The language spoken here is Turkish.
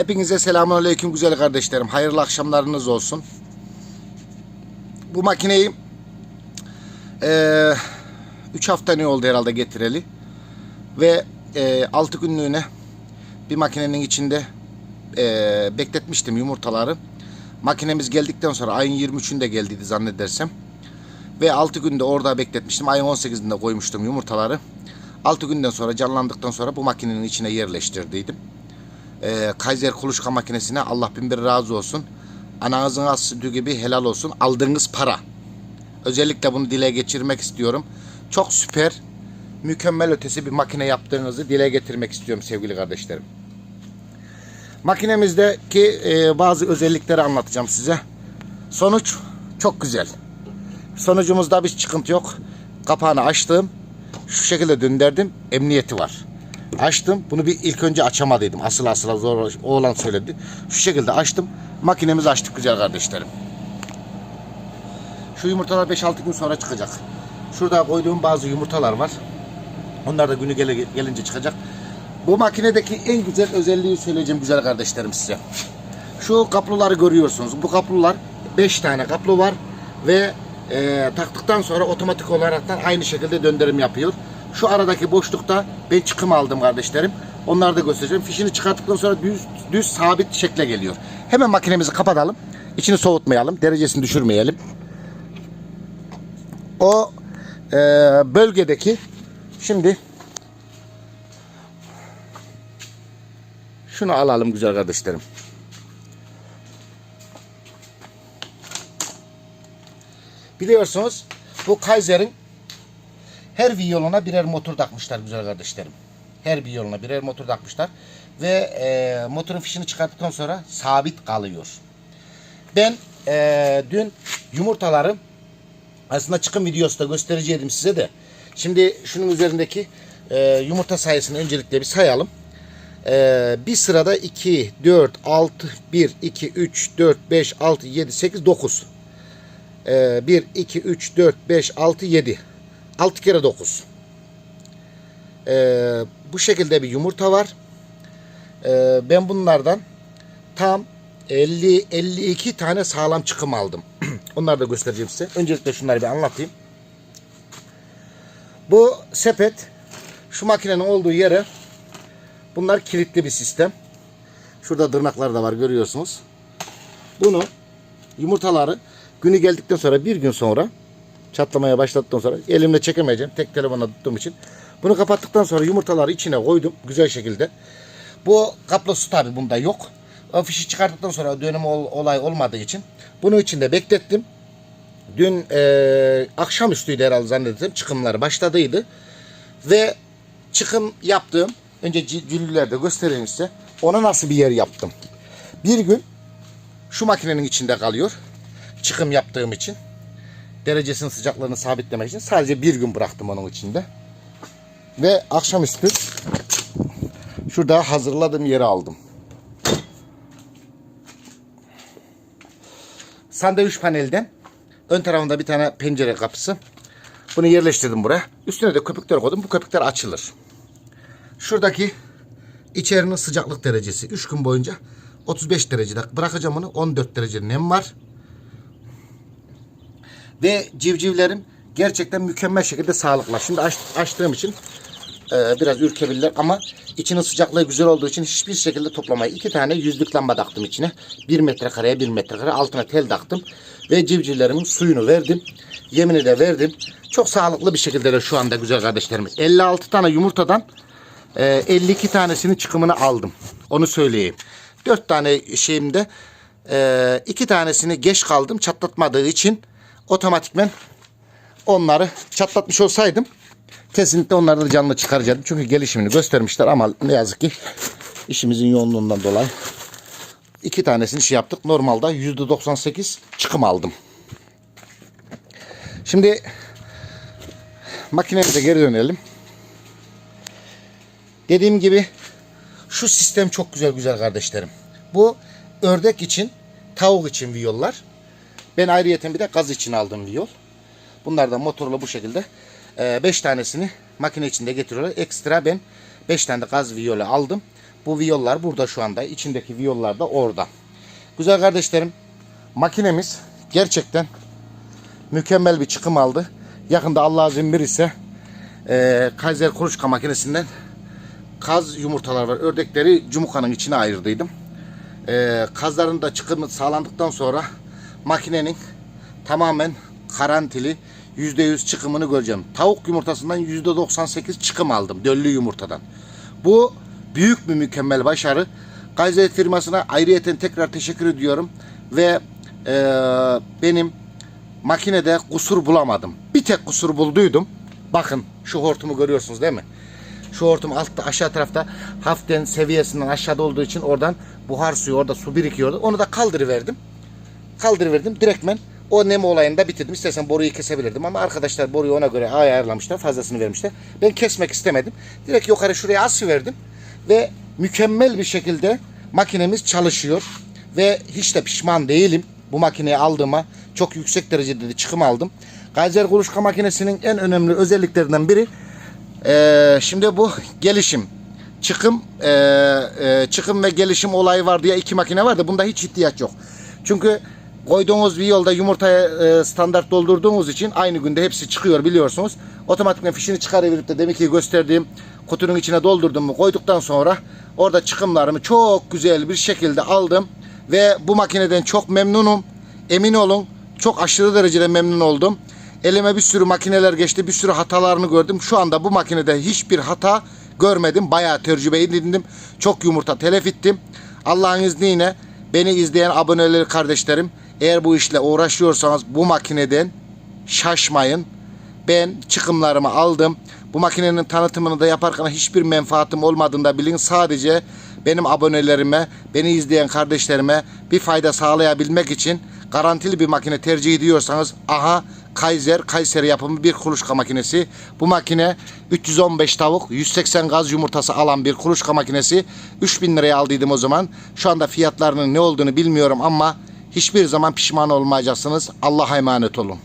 Hepinize selamun aleyküm güzel kardeşlerim. Hayırlı akşamlarınız olsun. Bu makineyi 3 hafta ne oldu herhalde getireli. Ve 6 günlüğüne bir makinenin içinde eee, bekletmiştim yumurtaları. Makinemiz geldikten sonra ayın 23'ünde geldiydi zannedersem. Ve 6 günde orada bekletmiştim. Ayın 18'inde koymuştum yumurtaları. 6 günden sonra canlandıktan sonra bu makinenin içine yerleştirdiydim. Ee, Kaiser kuluçka makinesine Allah bin bir razı olsun. Ananızın az gibi helal olsun. Aldığınız para. Özellikle bunu dile geçirmek istiyorum. Çok süper, mükemmel ötesi bir makine yaptığınızı dile getirmek istiyorum sevgili kardeşlerim. Makinemizdeki e, bazı özellikleri anlatacağım size. Sonuç çok güzel. Sonucumuzda bir sıkıntı yok. Kapağını açtım. Şu şekilde döndürdüm. Emniyeti var. Açtım. Bunu bir ilk önce açamadıydım. Asıl asıl zor oğlan söyledi. Şu şekilde açtım. Makinemizi açtık güzel kardeşlerim. Şu yumurtalar 5-6 gün sonra çıkacak. Şurada koyduğum bazı yumurtalar var. Onlar da günü gele- gelince çıkacak. Bu makinedeki en güzel özelliği söyleyeceğim güzel kardeşlerim size. Şu kapluları görüyorsunuz. Bu kaplular 5 tane kaplu var ve e, taktıktan sonra otomatik olaraktan aynı şekilde döndürüm yapıyor. Şu aradaki boşlukta ben çıkım aldım kardeşlerim. Onları da göstereceğim. Fişini çıkarttıktan sonra düz düz sabit şekle geliyor. Hemen makinemizi kapatalım. İçini soğutmayalım. Derecesini düşürmeyelim. O e, bölgedeki şimdi şunu alalım güzel kardeşlerim. Biliyorsunuz bu Kaiser'in her viyoluna birer motor takmışlar güzel kardeşlerim. Her viyoluna birer motor takmışlar. Ve e, motorun fişini çıkarttıktan sonra sabit kalıyor. Ben e, dün yumurtaları aslında çıkım videosu da göstereceğim size de. Şimdi şunun üzerindeki e, yumurta sayısını öncelikle bir sayalım. E, bir sırada 2, 4, 6, 1, 2, 3, 4, 5, 6, 7, 8, 9. E, 1, 2, 3, 4, 5, 6, 7. 6 kere 9. E, bu şekilde bir yumurta var. E, ben bunlardan tam 50 52 tane sağlam çıkım aldım. Onları da göstereceğim size. Öncelikle şunları bir anlatayım. Bu sepet şu makinenin olduğu yere bunlar kilitli bir sistem. Şurada tırnaklar da var görüyorsunuz. Bunu yumurtaları günü geldikten sonra bir gün sonra çatlamaya başladıktan sonra elimle çekemeyeceğim. Tek telefonla tuttuğum için. Bunu kapattıktan sonra yumurtaları içine koydum güzel şekilde. Bu kaplosu tabi bunda yok. O fişi çıkarttıktan sonra dönüm ol- olay olmadığı için bunu içinde beklettim. Dün e, akşamüstüydü herhalde zannedersem çıkımları başladıydı. Ve çıkım yaptığım önce cüllülerde göstereyim size. Ona nasıl bir yer yaptım. Bir gün şu makinenin içinde kalıyor. Çıkım yaptığım için. Derecesinin sıcaklığını sabitlemek için sadece bir gün bıraktım onun içinde. Ve akşamüstü şurada hazırladığım yere aldım. Sandviç panelden ön tarafında bir tane pencere kapısı. Bunu yerleştirdim buraya. Üstüne de köpükler koydum. Bu köpükler açılır. Şuradaki içerinin sıcaklık derecesi 3 gün boyunca 35 derecede bırakacağım onu. 14 derece nem var. Ve civcivlerim gerçekten mükemmel şekilde sağlıklı. Şimdi aç, açtığım için e, biraz ürkebilirler ama içinin sıcaklığı güzel olduğu için hiçbir şekilde toplamayı. iki tane yüzlük lamba taktım içine. Bir metrekareye bir metrekare altına tel taktım. Ve civcivlerimin suyunu verdim. Yemini de verdim. Çok sağlıklı bir şekilde de şu anda güzel kardeşlerimiz. 56 tane yumurtadan e, 52 tanesinin çıkımını aldım. Onu söyleyeyim. 4 tane şeyimde e, iki tanesini geç kaldım çatlatmadığı için otomatikmen onları çatlatmış olsaydım kesinlikle onları da canlı çıkaracaktım. Çünkü gelişimini göstermişler ama ne yazık ki işimizin yoğunluğundan dolayı iki tanesini şey yaptık. Normalde %98 çıkım aldım. Şimdi makinemize geri dönelim. Dediğim gibi şu sistem çok güzel güzel kardeşlerim. Bu ördek için, tavuk için viyollar. Ben ayrıyeten bir de gaz için aldım viyol. Bunlar da motorla bu şekilde 5 tanesini makine içinde getiriyorlar. Ekstra ben 5 tane de gaz viyole aldım. Bu viyollar burada şu anda. İçindeki viyollar da orada. Güzel kardeşlerim makinemiz gerçekten mükemmel bir çıkım aldı. Yakında Allah izin verirse e, Kaiser kuluçka makinesinden kaz yumurtalar var. Ördekleri cumukanın içine ayırdıydım. E, kazların da çıkımı sağlandıktan sonra makinenin tamamen garantili %100 çıkımını göreceğim. Tavuk yumurtasından %98 çıkım aldım. Döllü yumurtadan. Bu büyük bir mükemmel başarı. Kaiser firmasına ayrıyeten tekrar teşekkür ediyorum. Ve e, benim makinede kusur bulamadım. Bir tek kusur bulduydum. Bakın şu hortumu görüyorsunuz değil mi? Şu hortum altta aşağı tarafta hafiften seviyesinden aşağıda olduğu için oradan buhar suyu orada su birikiyordu. Onu da kaldırıverdim. Kaldırıverdim. Direktmen o nem olayını da bitirdim. İstersen boruyu kesebilirdim ama arkadaşlar boruyu ona göre ayarlamışlar. Fazlasını vermişler. Ben kesmek istemedim. Direkt yukarı şuraya asıverdim. Ve mükemmel bir şekilde makinemiz çalışıyor. Ve hiç de pişman değilim. Bu makineyi aldığıma çok yüksek derecede de çıkım aldım. Kaiser kuluçka makinesinin en önemli özelliklerinden biri ee, şimdi bu gelişim çıkım e, e, çıkım ve gelişim olayı var diye iki makine var da bunda hiç ihtiyaç yok. Çünkü koyduğunuz bir yolda yumurtaya e, standart doldurduğunuz için aynı günde hepsi çıkıyor biliyorsunuz. Otomatikman fişini çıkarıverip de demek ki gösterdiğim kutunun içine doldurdum mu koyduktan sonra orada çıkımlarımı çok güzel bir şekilde aldım ve bu makineden çok memnunum. Emin olun çok aşırı derecede memnun oldum. Elime bir sürü makineler geçti. Bir sürü hatalarını gördüm. Şu anda bu makinede hiçbir hata görmedim. Bayağı tecrübe edindim. Çok yumurta telef ettim. Allah'ın izniyle beni izleyen aboneleri kardeşlerim eğer bu işle uğraşıyorsanız bu makineden şaşmayın. Ben çıkımlarımı aldım. Bu makinenin tanıtımını da yaparken hiçbir menfaatim olmadığını da bilin. Sadece benim abonelerime, beni izleyen kardeşlerime bir fayda sağlayabilmek için garantili bir makine tercih ediyorsanız aha Kaiser, Kayseri yapımı bir kuluçka makinesi. Bu makine 315 tavuk, 180 gaz yumurtası alan bir kuluçka makinesi. 3000 liraya aldıydım o zaman. Şu anda fiyatlarının ne olduğunu bilmiyorum ama hiçbir zaman pişman olmayacaksınız. Allah'a emanet olun.